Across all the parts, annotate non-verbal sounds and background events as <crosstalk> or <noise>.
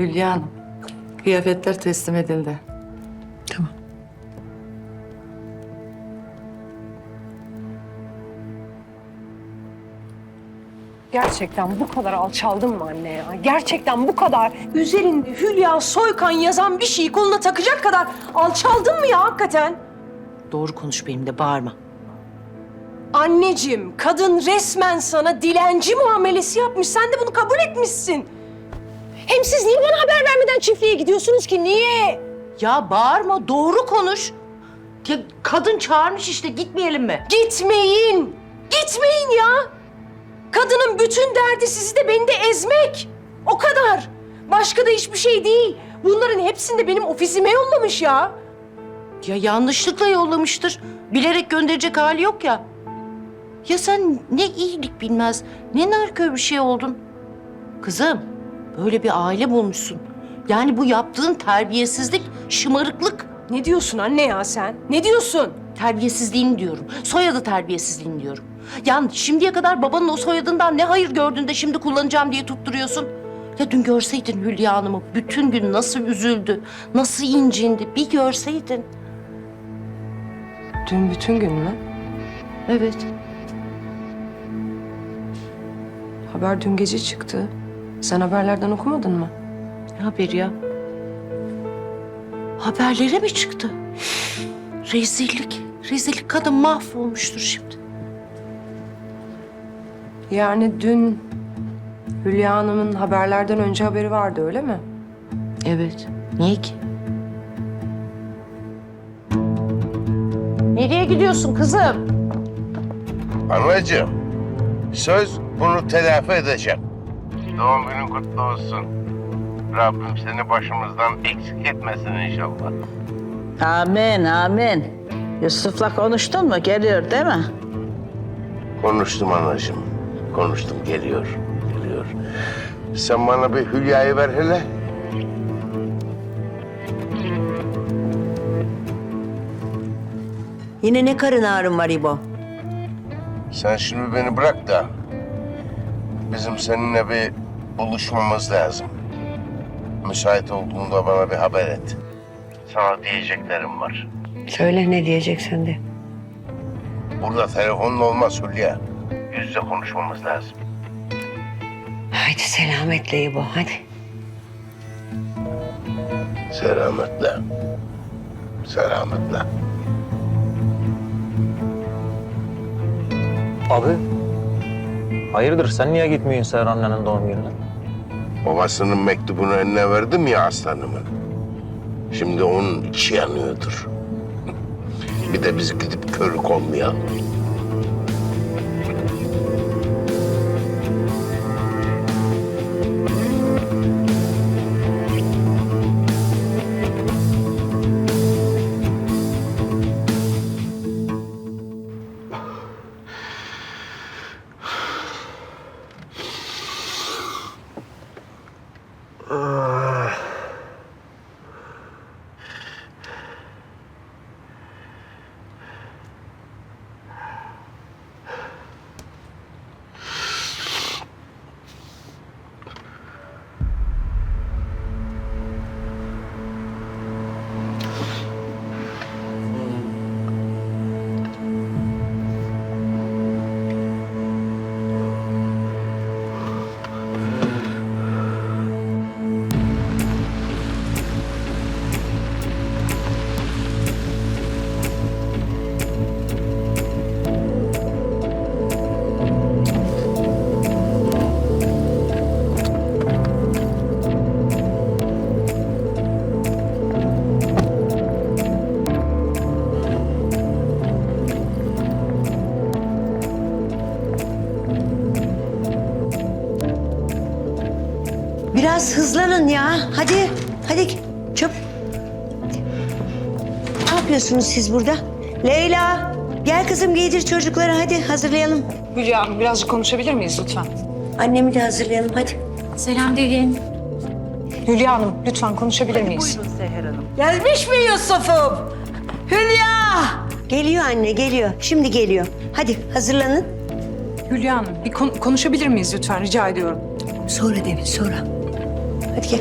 Hülya Hanım, kıyafetler teslim edildi. Tamam. Gerçekten bu kadar alçaldın mı anne ya? Gerçekten bu kadar üzerinde Hülya Soykan yazan bir şeyi koluna takacak kadar alçaldın mı ya hakikaten? Doğru konuş benimle bağırma. Anneciğim, kadın resmen sana dilenci muamelesi yapmış. Sen de bunu kabul etmişsin. Hem siz niye bana haber vermeden çiftliğe gidiyorsunuz ki? Niye? Ya bağırma doğru konuş. Ya kadın çağırmış işte gitmeyelim mi? Gitmeyin. Gitmeyin ya. Kadının bütün derdi sizi de beni de ezmek. O kadar. Başka da hiçbir şey değil. Bunların hepsini de benim ofisime yollamış ya. Ya yanlışlıkla yollamıştır. Bilerek gönderecek hali yok ya. Ya sen ne iyilik bilmez, ne nankör bir şey oldun. Kızım, böyle bir aile bulmuşsun. Yani bu yaptığın terbiyesizlik, şımarıklık. Ne diyorsun anne ya sen? Ne diyorsun? Terbiyesizliğini diyorum. Soyadı terbiyesizliğini diyorum. Yani şimdiye kadar babanın o soyadından ne hayır gördün de şimdi kullanacağım diye tutturuyorsun. Ya dün görseydin Hülya Hanım'ı bütün gün nasıl üzüldü, nasıl incindi bir görseydin. Dün bütün gün mü? Evet. Haber dün gece çıktı. Sen haberlerden okumadın mı? Ne haberi ya? Haberlere mi çıktı? Rezillik. Rezillik kadın mahvolmuştur şimdi. Yani dün Hülya Hanım'ın haberlerden önce haberi vardı öyle mi? Evet. Niye ki? Nereye gidiyorsun kızım? Anacığım, söz bunu telafi edeceğim. Doğum günün kutlu olsun. Rabbim seni başımızdan eksik etmesin inşallah. Amin, amin. Yusuf'la konuştun mu? Geliyor değil mi? Konuştum anacığım, konuştum geliyor, geliyor. Sen bana bir Hülya'yı ver hele. Yine ne karın ağrın var İbo? Sen şimdi beni bırak da bizim seninle bir buluşmamız lazım. Müsait olduğunda bana bir haber et. Sana diyeceklerim var. Söyle ne diyeceksin de. Burada telefonla olmaz Hülya. Yüz yüze konuşmamız lazım. Haydi selametle İbo hadi. Selametle. Selametle. Abi. Hayırdır sen niye gitmiyorsun annenin doğum gününe? Babasının mektubunu eline verdim ya aslanımın. Şimdi onun içi yanıyordur. <laughs> Bir de biz gidip körük olmayalım. Hadi. Hadi çöp. Ne yapıyorsunuz siz burada? Leyla gel kızım giydir çocukları hadi hazırlayalım. Hülya Hanım birazcık konuşabilir miyiz lütfen? Annemi de hazırlayalım hadi. Selam Derin. Hülya Hanım lütfen konuşabilir miyiz? Gelmiş mi Yusuf'um? Hülya! Geliyor anne geliyor. Şimdi geliyor. Hadi hazırlanın. Hülya Hanım bir kon- konuşabilir miyiz lütfen rica ediyorum. Sonra Devin sonra. Hadi gel.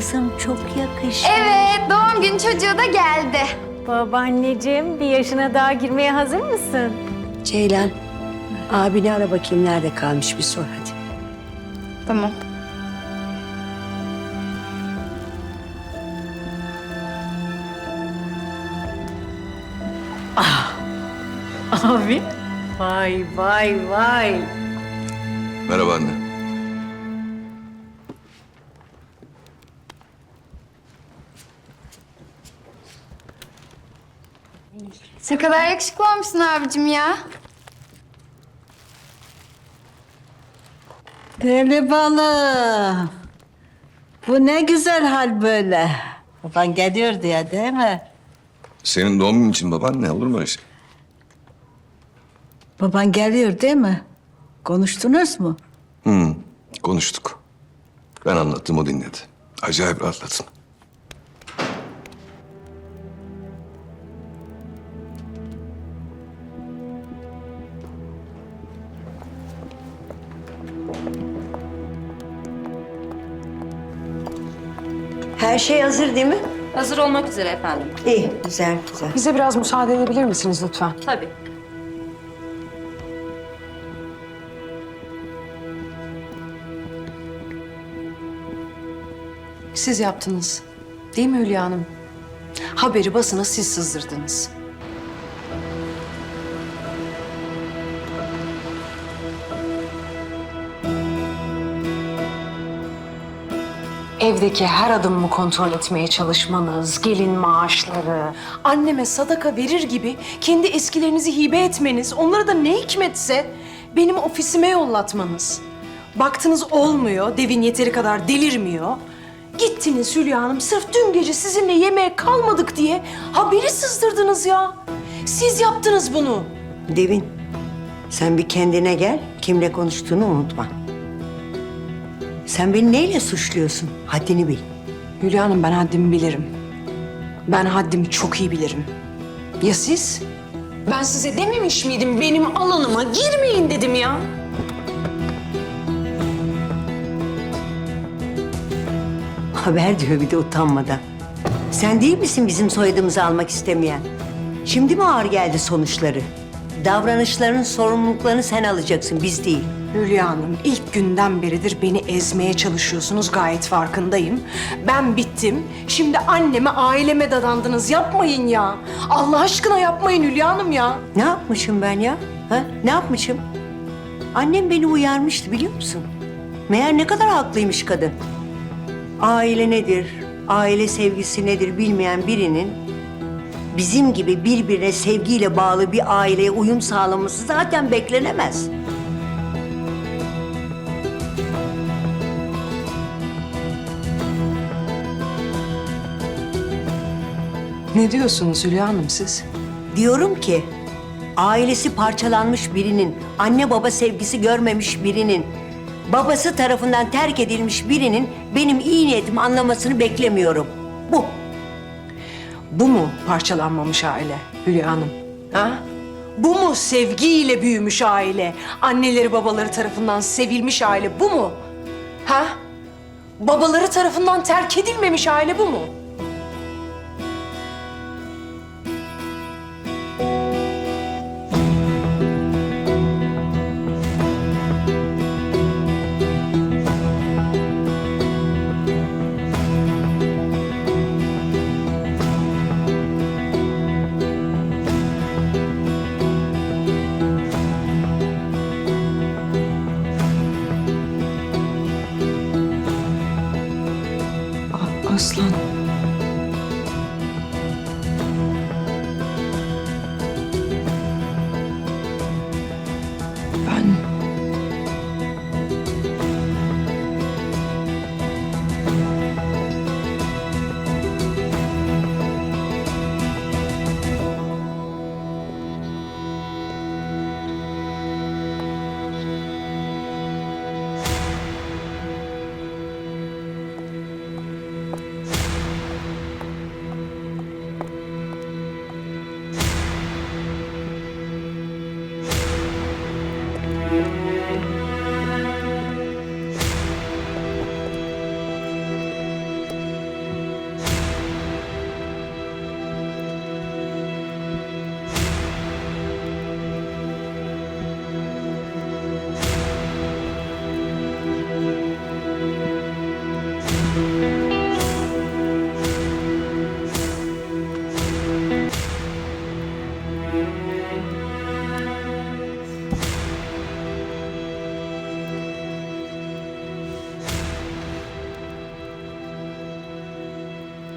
Kızım çok yakışıklı. Evet, doğum gün çocuğu da geldi. Babaanneciğim bir yaşına daha girmeye hazır mısın? Ceylan, abini ara bakayım nerede kalmış bir sor hadi. Tamam. Abi. Vay vay vay. Merhaba anne. Ne kadar yakışıklı olmuşsun abicim ya. Deli balım. Bu ne güzel hal böyle. Baban geliyor diye değil mi? Senin doğum günün için baban ne olur mu öyle şey? Baban geliyor değil mi? Konuştunuz mu? Hı, konuştuk. Ben anlattım o dinledi. Acayip rahatladın. Her şey hazır değil mi? Hazır olmak üzere efendim. İyi, güzel güzel. Bize biraz müsaade edebilir misiniz lütfen? Tabii. Siz yaptınız. Değil mi Hülya Hanım? Haberi basına siz sızdırdınız. Evdeki her adımımı kontrol etmeye çalışmanız, gelin maaşları, anneme sadaka verir gibi kendi eskilerinizi hibe etmeniz, onlara da ne hikmetse benim ofisime yollatmanız. Baktınız olmuyor, devin yeteri kadar delirmiyor. Gittiniz Hülya Hanım sırf dün gece sizinle yemeğe kalmadık diye haberi sızdırdınız ya. Siz yaptınız bunu. Devin, sen bir kendine gel, kimle konuştuğunu unutma. Sen beni neyle suçluyorsun? Haddini bil. Hülya Hanım ben haddimi bilirim. Ben haddimi çok iyi bilirim. Ya siz? Ben size dememiş miydim benim alanıma girmeyin dedim ya. Haber diyor bir de utanmadan. Sen değil misin bizim soyadımızı almak istemeyen? Şimdi mi ağır geldi sonuçları? Davranışların sorumluluklarını sen alacaksın, biz değil. Hülya Hanım ilk günden beridir beni ezmeye çalışıyorsunuz gayet farkındayım. Ben bittim. Şimdi anneme, aileme dadandınız. Yapmayın ya. Allah aşkına yapmayın Hülya Hanım ya. Ne yapmışım ben ya? Ha? Ne yapmışım? Annem beni uyarmıştı biliyor musun? Meğer ne kadar haklıymış kadın. Aile nedir, aile sevgisi nedir bilmeyen birinin bizim gibi birbirine sevgiyle bağlı bir aileye uyum sağlaması zaten beklenemez. Ne diyorsunuz Hülya Hanım siz? Diyorum ki ailesi parçalanmış birinin, anne baba sevgisi görmemiş birinin, babası tarafından terk edilmiş birinin benim iyi niyetimi anlamasını beklemiyorum. Bu. Bu mu parçalanmamış aile Hülya Hanım? Ha? Bu mu sevgiyle büyümüş aile? Anneleri babaları tarafından sevilmiş aile bu mu? Ha? Babaları tarafından terk edilmemiş aile bu mu? Aslan.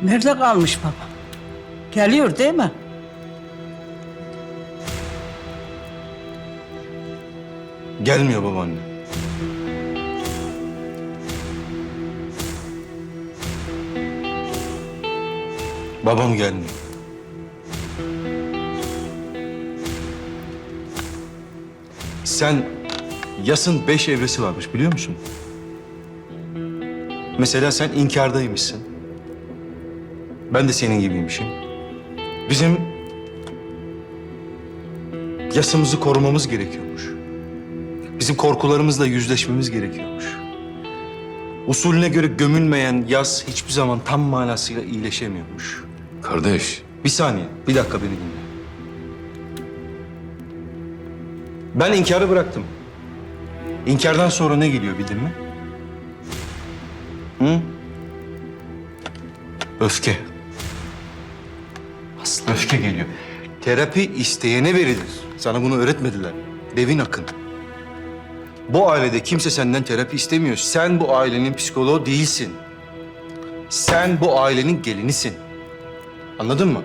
Nerede kalmış baba? Geliyor değil mi? Gelmiyor babaanne. Babam gelmiyor. Sen yasın beş evresi varmış biliyor musun? Mesela sen inkardaymışsın. Ben de senin gibiymişim. Bizim yasımızı korumamız gerekiyormuş. Bizim korkularımızla yüzleşmemiz gerekiyormuş. Usulüne göre gömülmeyen yas hiçbir zaman tam manasıyla iyileşemiyormuş. Kardeş, Bir saniye, bir dakika beni dinle. Ben inkarı bıraktım. İnkardan sonra ne geliyor bildin mi? Hı? Öfke. Öfke geliyor. Terapi isteyene verilir. Sana bunu öğretmediler. Devin akın. Bu ailede kimse senden terapi istemiyor. Sen bu ailenin psikoloğu değilsin. Sen bu ailenin gelinisin. Anladın mı?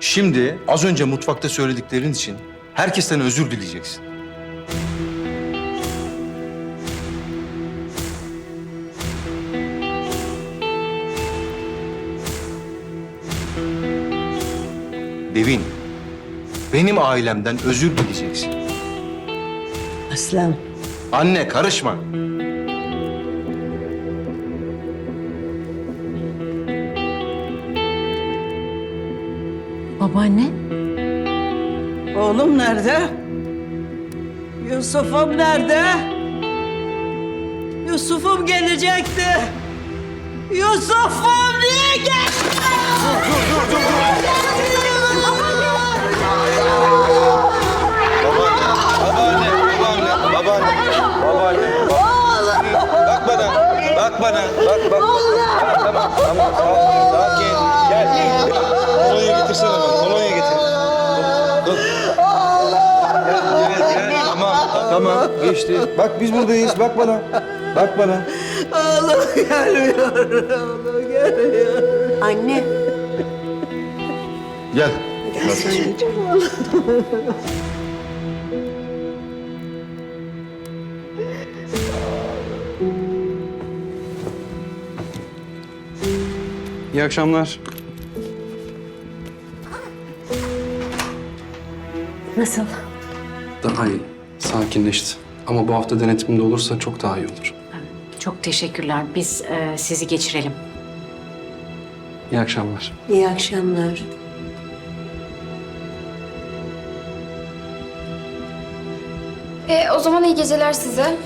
Şimdi az önce mutfakta söylediklerin için herkesten özür dileyeceksin. Devin, benim ailemden özür dileyeceksin. Aslan. Anne karışma. Babaanne? Oğlum nerede? Yusuf'um nerede? Yusuf'um gelecekti. Yusuf'um bana, bak bak. Tamam, tamam, sakin, sakin. Gel. Kolonya getirsene bana, kolonya getir. Dur. Gel, gel, gel. Tamam, tamam, geçti. Bak biz buradayız, bak bana. Bak bana. Oğlum gelmiyor. Oğlum gelmiyor. Anne. Gel. İyi akşamlar. Nasıl? Daha iyi. Sakinleşti. Ama bu hafta denetiminde olursa çok daha iyi olur. Çok teşekkürler. Biz e, sizi geçirelim. İyi akşamlar. İyi akşamlar. E, o zaman iyi geceler size.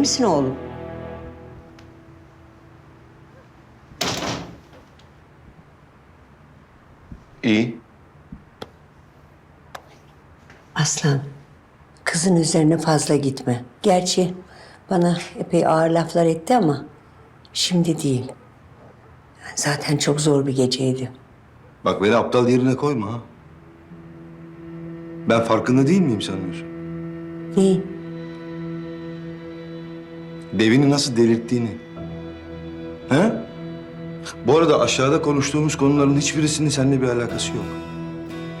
Misin oğlum? İyi. Aslan, kızın üzerine fazla gitme. Gerçi bana epey ağır laflar etti ama şimdi değil. Zaten çok zor bir geceydi. Bak beni aptal yerine koyma ha. Ben farkında değil miyim sanıyorsun? Neyi? Devini nasıl delirttiğini. He? Bu arada aşağıda konuştuğumuz konuların hiçbirisinin seninle bir alakası yok.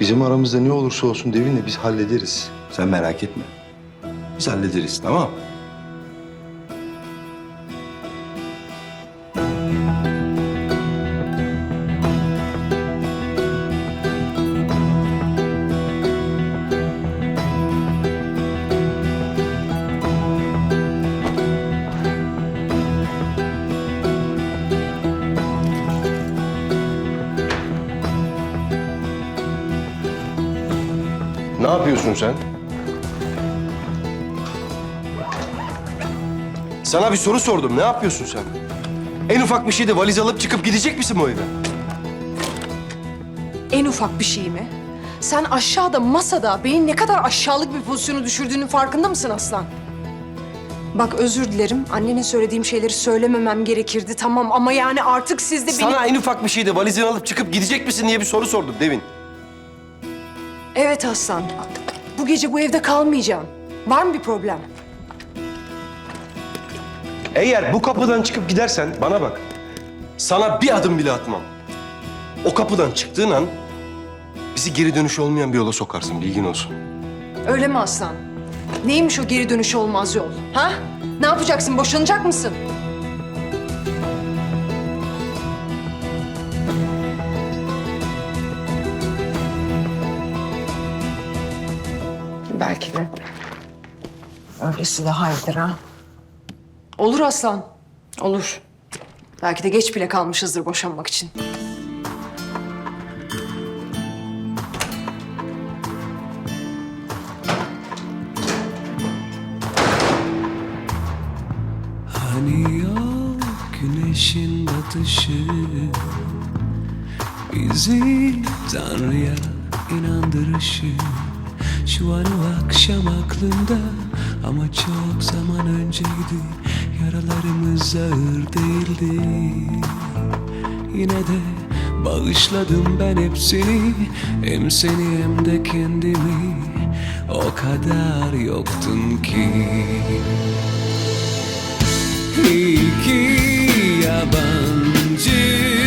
Bizim aramızda ne olursa olsun Devin'le biz hallederiz. Sen merak etme. Biz hallederiz tamam mı? Yapıyorsun sen? Sana bir soru sordum. Ne yapıyorsun sen? En ufak bir şeyde valiz alıp çıkıp gidecek misin bu eve? En ufak bir şey mi? Sen aşağıda masada beni ne kadar aşağılık bir pozisyonu düşürdüğünün farkında mısın Aslan? Bak özür dilerim. Annenin söylediğim şeyleri söylememem gerekirdi tamam ama yani artık siz de beni... Sana en ufak bir şeyde valizini alıp çıkıp gidecek misin diye bir soru sordum Devin. Evet Aslan. Bu gece bu evde kalmayacağım. Var mı bir problem? Eğer bu kapıdan çıkıp gidersen bana bak. Sana bir adım bile atmam. O kapıdan çıktığın an bizi geri dönüşü olmayan bir yola sokarsın bilgin olsun. Öyle mi Aslan? Neymiş o geri dönüşü olmaz yol? Ha? Ne yapacaksın? Boşanacak mısın? Belki de. Öylesi daha iyidir ha. Olur Aslan. Olur. Belki de geç bile kalmışızdır boşanmak için. Hani yok güneşin batışı Bizi Tanrı'ya inandırışı Şu an o akşam aklımda Ama çok zaman önceydi. Yaralarımız ağır değildi. Yine de bağışladım ben hepsini. Hem seni hem de kendimi. O kadar yoktun ki. İki yabancı